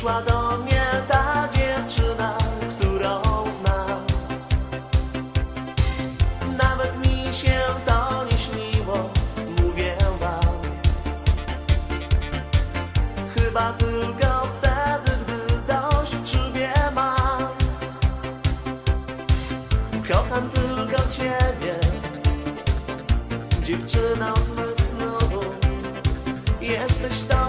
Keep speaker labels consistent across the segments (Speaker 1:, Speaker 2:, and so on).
Speaker 1: przyszła do mnie ta dziewczyna, którą znam. Nawet mi się to nie śniło, mówię wam. Chyba tylko wtedy, gdy dość w czubie mam. Kocham tylko ciebie, dziewczyna z snów. Jesteś to.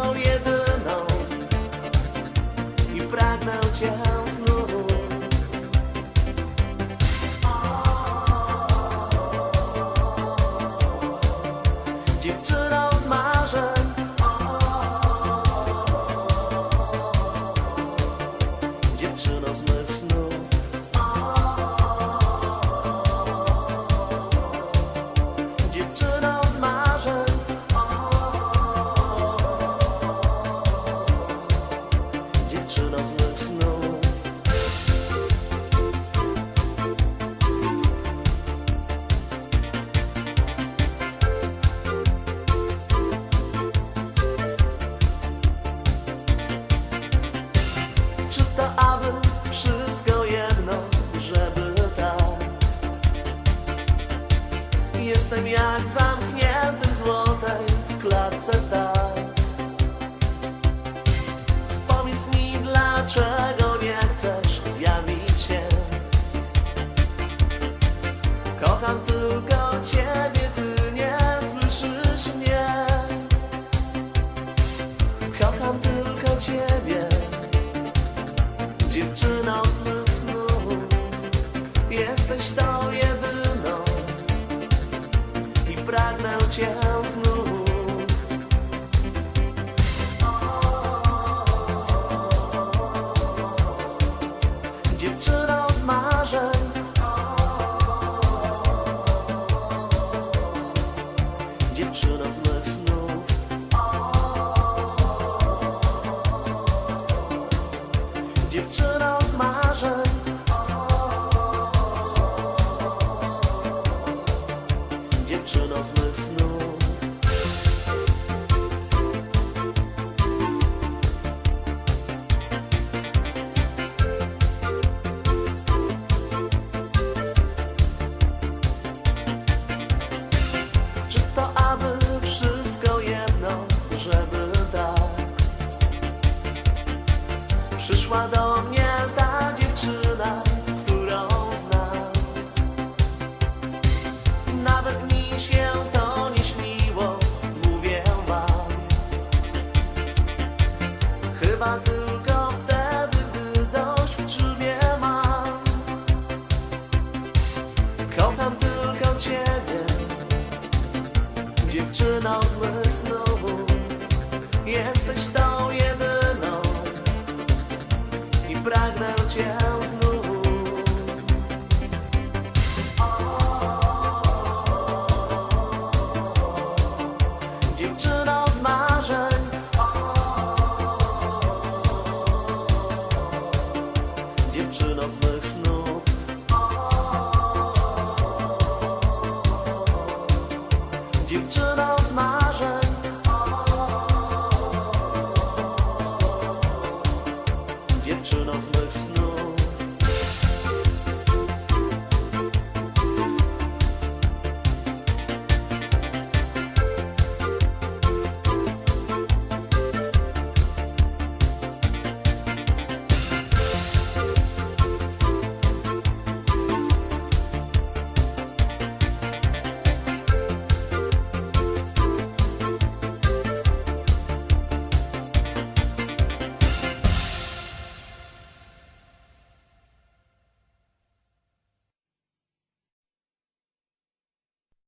Speaker 1: Ciebie, ty nie słyszysz mnie. Kocham tylko ciebie. Dziewczyno z mych snów. Jesteś tą jedyną. I pragnę cię znów Dziewczyno z Przyszła do mnie ta dziewczyna, którą znam. Nawet mi się to nie śniło, mówię wam. Chyba tylko wtedy, gdy dość w czubie mam. Kocham tylko ciebie Dziewczyno z mych snów Jesteś tą Dziewczyno z mych snów Dziewczyno